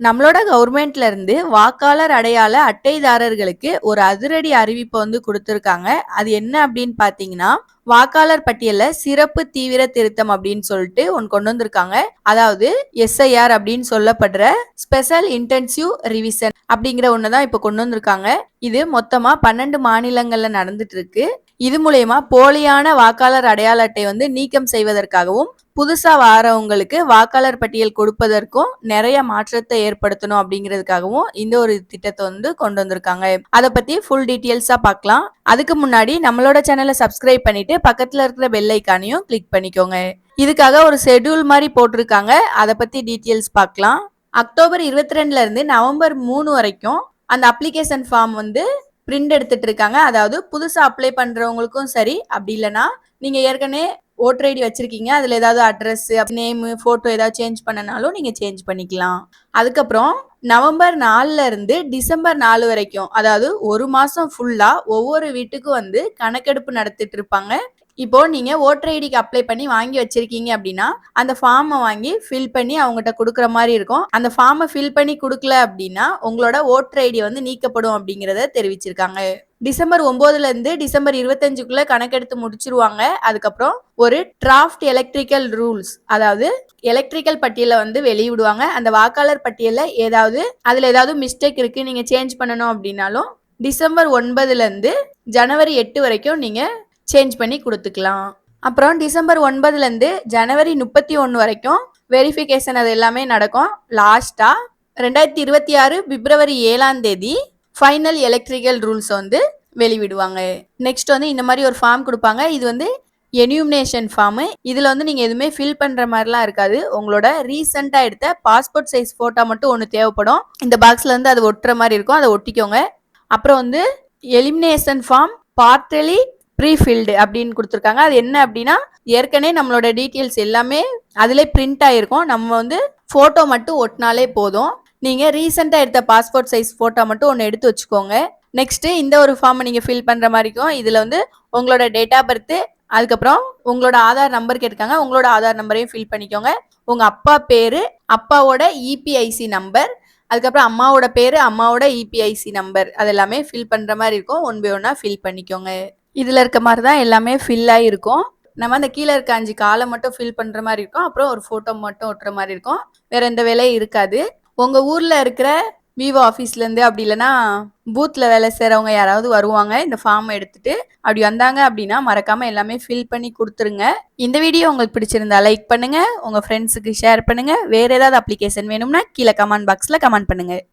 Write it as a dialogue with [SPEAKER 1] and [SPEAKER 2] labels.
[SPEAKER 1] நம்மளோட கவர்மெண்ட்ல இருந்து வாக்காளர் அடையாள அட்டைதாரர்களுக்கு ஒரு அதிரடி அறிவிப்பை வந்து கொடுத்துருக்காங்க. அது என்ன அப்படின்னு பாத்தீங்கன்னா வாக்காளர் பட்டியல சிறப்பு தீவிர திருத்தம் அப்படின்னு சொல்லிட்டு ஒன்று கொண்டு வந்திருக்காங்க. அதாவது எஸ்ஐஆர் அப்படின்னு சொல்லப்படுற ஸ்பெஷல் இன்டென்சிவ் ரிவிஷன் அப்படிங்கிற ஒன்று தான் இப்போ கொண்டு வந்திருக்காங்க. இது மொத்தமாக பன்னெண்டு மாநிலங்களில் நடந்துட்டு இருக்கு. இது மூலயமா போலியான வாக்காளர் அடையாள அட்டை வந்து நீக்கம் செய்வதற்காகவும் புதுசா வாரவங்களுக்கு வாக்காளர் பட்டியல் கொடுப்பதற்கும் நிறைய மாற்றத்தை ஏற்படுத்தணும் அப்படிங்கிறதுக்காகவும் இந்த ஒரு திட்டத்தை வந்து கொண்டு வந்திருக்காங்க. அதை பத்தி ஃபுல் டீட்டெயில்ஸா பார்க்கலாம். அதுக்கு முன்னாடி நம்மளோட சேனலை சப்ஸ்கிரைப் பண்ணிட்டு பக்கத்துல இருக்கிற பெல் ஐக்கானையும் கிளிக் பண்ணிக்கோங்க. இதுக்காக ஒரு ஷெட்யூல் மாதிரி போட்டிருக்காங்க. அதை பத்தி டீட்டெயில்ஸ் பார்க்கலாம். அக்டோபர் இருபத்தி ரெண்டுல இருந்து நவம்பர் மூணு வரைக்கும் அந்த அப்ளிகேஷன் ஃபார்ம் வந்து பிரிண்ட் எடுத்துட்டு இருக்காங்க அதாவது புதுசாக அப்ளை பண்ணுறவங்களுக்கும் சரி அப்படி இல்லைன்னா நீங்கள் ஏற்கனவே ஓட்டர் ஐடி வச்சிருக்கீங்க. அதில் ஏதாவது அட்ரஸ் நேமு ஃபோட்டோ ஏதாவது சேஞ்ச் பண்ணனாலும் நீங்கள் சேஞ்ச் பண்ணிக்கலாம். அதுக்கப்புறம் நவம்பர் நாலுல இருந்து டிசம்பர் நாலு வரைக்கும் அதாவது ஒரு மாதம் ஃபுல்லாக ஒவ்வொரு வீட்டுக்கும் வந்து கணக்கெடுப்பு நடத்திட்டு இருப்பாங்க இப்போ நீங்க ஓட்டர் ஐடிக்கு அப்ளை பண்ணி வாங்கி வச்சிருக்கீங்க அப்படின்னா அந்த ஃபார்மை வாங்கி ஃபில் பண்ணி அவங்ககிட்ட கொடுக்குற மாதிரி இருக்கும். அந்த ஃபார்மை ஃபில் பண்ணி கொடுக்கல அப்படின்னா உங்களோட ஓட்டர் ஐடி வந்து நீக்கப்படும் அப்படிங்கிறத தெரிவிச்சிருக்காங்க. டிசம்பர் ஒன்பதுல இருந்து டிசம்பர் இருபத்தஞ்சுக்குள்ள கணக்கெடுத்து முடிச்சிருவாங்க. அதுக்கப்புறம் ஒரு டிராஃப்ட் எலக்ட்ரிக்கல் ரூல்ஸ் அதாவது எலக்ட்ரிக்கல் பட்டியலை வந்து வெளியிடுவாங்க. அந்த வாக்காளர் பட்டியலில் ஏதாவது அதில் ஏதாவது மிஸ்டேக் இருக்கு நீங்க சேஞ்ச் பண்ணணும் அப்படின்னாலும் டிசம்பர் ஒன்பதுல இருந்து ஜனவரி எட்டு வரைக்கும் நீங்க சேஞ்ச் பண்ணி கொடுத்துக்கலாம். அப்புறம் டிசம்பர் ஒன்பதுலேருந்து ஜனவரி முப்பத்தி ஒன்று வரைக்கும் வெரிஃபிகேஷன் அது எல்லாமே நடக்கும். லாஸ்ட்டாக ரெண்டாயிரத்தி இருபத்தி ஆறு பிப்ரவரி ஏழாம் தேதி ஃபைனல் எலக்ட்ரிக்கல் ரூல்ஸ் வந்து வெளிவிடுவாங்க. நெக்ஸ்ட் வந்து இந்த மாதிரி ஒரு ஃபார்ம் கொடுப்பாங்க. இது வந்து எனியூமினேஷன் ஃபார்மு இதில் வந்து நீங்கள் எதுவுமே ஃபில் பண்ணுற மாதிரிலாம் இருக்காது. உங்களோட ரீசெண்டாக எடுத்த பாஸ்போர்ட் சைஸ் ஃபோட்டோ மட்டும் ஒன்று தேவைப்படும். இந்த பாக்ஸில் வந்து அது ஒட்டுற மாதிரி இருக்கும். அதை ஒட்டிக்கோங்க. அப்புறம் வந்து எலிமினேஷன் ஃபார்ம் பார்ட்டலி ப்ரீஃபில்டு அப்படின்னு கொடுத்துருக்காங்க. அது என்ன அப்படின்னா ஏற்கனவே நம்மளோட டீட்டெயில்ஸ் எல்லாமே அதிலே பிரிண்ட் ஆகிருக்கும் நம்ம வந்து ஃபோட்டோ மட்டும் ஒட்டினாலே போதும். நீங்கள் ரீசெண்டாக எடுத்த பாஸ்போர்ட் சைஸ் ஃபோட்டோ மட்டும் ஒன்று எடுத்து வச்சுக்கோங்க. நெக்ஸ்ட்டு இந்த ஒரு ஃபார்மை நீங்கள் ஃபில் பண்ணுற மாதிரி இருக்கும் இதில் வந்து உங்களோட டேட் ஆஃப் பர்த்து அதுக்கப்புறம் உங்களோட ஆதார் நம்பர் கேட்டிருக்காங்க. உங்களோட ஆதார் நம்பரையும் ஃபில் பண்ணிக்கோங்க. உங்கள் அப்பா பேர் அப்பாவோட இபிஐசி நம்பர் அதுக்கப்புறம் அம்மாவோட பேர் அம்மாவோட இபிஐசி நம்பர் அதெல்லாமே ஃபில் பண்ணுற மாதிரி இருக்கும். ஒன் பை ஒன்னாக ஃபில் பண்ணிக்கோங்க. இதில் இருக்க மாதிரி தான் எல்லாமே ஃபில் ஆகிருக்கும் நம்ம அந்த கீழே இருக்க அஞ்சு காலை மட்டும் ஃபில் பண்ணுற மாதிரி இருக்கும். அப்புறம் ஒரு ஃபோட்டோ மட்டும் ஒட்டுற மாதிரி இருக்கும். வேற எந்த வேலையும் இருக்காது. உங்கள் ஊரில் இருக்கிற விவோ ஆஃபீஸ்லேருந்து அப்படி இல்லைன்னா பூத்தில் வேலை செய்கிறவங்க யாராவது வருவாங்க. இந்த ஃபார்ம் எடுத்துட்டு அப்படி வந்தாங்க அப்படின்னா மறக்காமல் எல்லாமே ஃபில் பண்ணி கொடுத்துருங்க. இந்த வீடியோ உங்களுக்கு பிடிச்சிருந்தா லைக் பண்ணுங்கள் உங்கள் ஃப்ரெண்ட்ஸுக்கு ஷேர் பண்ணுங்கள் வேறு ஏதாவது அப்ளிகேஷன் வேணும்னா கீழே கமெண்ட் பாக்ஸில் கமெண்ட் பண்ணுங்கள்